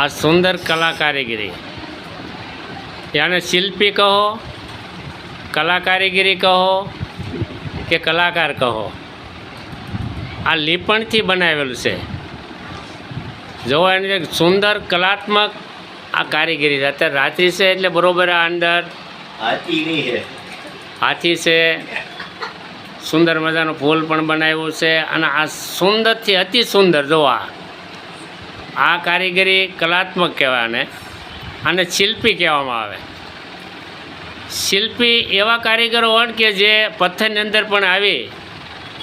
આ સુંદર કલા કારીગરી યાને શિલ્પી કહો કલા કારીગરી કહો કે કલાકાર કહો. આ લીપણથી બનાવેલું છે. જોવો એની એક સુંદર કલાત્મક આ કારીગરી છે. અત્યારે રાત્રિ છે એટલે બરોબર આ અંદર હાથી હાથી છે. સુંદર મજાનું ફૂલ પણ બનાવ્યું છે અને આ સુંદરથી અતિ સુંદર જો આ. આ કારીગરી કલાત્મક કહેવાય આને. આને શિલ્પી કહેવામાં આવે. શિલ્પી એવા કારીગરો હોય કે જે પથ્થરની અંદર પણ આવી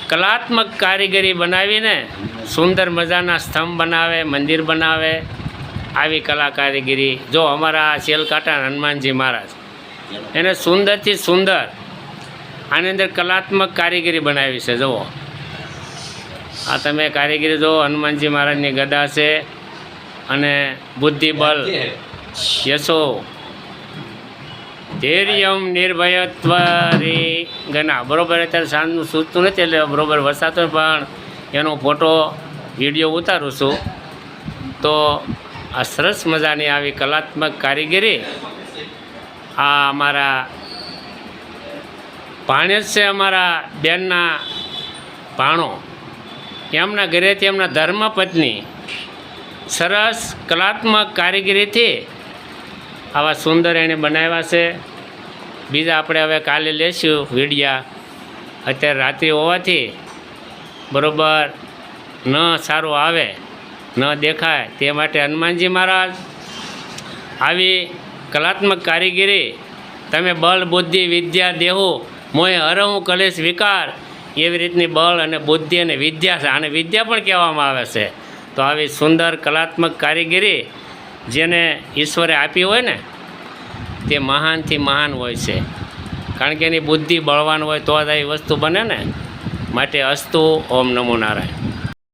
કલાત્મક કારીગરી બનાવીને સુંદર મજાના સ્તંભ બનાવે, મંદિર બનાવે, આવી કલા કારીગરી. જો અમારા શેલકાટા હનુમાનજી મહારાજ એને સુંદરથી સુંદર આની અંદર કલાત્મક કારીગરી બનાવી છે. જુઓ. આ તમે કારીગરી જુઓ, હનુમાનજી મહારાજની ગદા છે. અને બુદ્ધિબલ યશો. ધૈર્યમ નિર્ભયત્વરી. ગના બરાબર અત્યારે સાંજનું સૂચતું નથી એટલે બરાબર વસાતો પણ એનો ફોટો વીડિયો ઉતારું છું. તો આ સરસ મજાની આવી કલાત્મક કારીગરી આ અમારા ભાણેજ છે અમારા બેનના ભાણો. એમના ઘરેથી એમના ધર્મપત્ની સરસ કલાત્મક કારીગરીથી આવા સુંદર એણે બનાવ્યા છે. બીજા આપણે હવે કાલે લેશું વિડીયા. અત્યારે રાત્રિ હોવાથી બરોબર ન સારું આવે, ન દેખાય તે માટે હનુમાનજી મહારાજ આવી કલાત્મક કારીગરી, તમે બળ, બુદ્ધિ, વિદ્યા, દેહો મોય હરહું, કલેશ, વિકાર એવી રીતની બળ અને બુદ્ધિ અને વિદ્યા છે. આને વિદ્યા પણ કહેવામાં આવે છે. તો આવી સુંદર કલાત્મક કારીગરી જેને ઈશ્વરે આપી હોય ને, તે મહાનથી મહાન હોય છે. કારણ કે એની બુદ્ધિ બળવાન હોય તો જ આવી વસ્તુ બને ને, માટે અસ્તુ ઓમ નમો નારાયણ.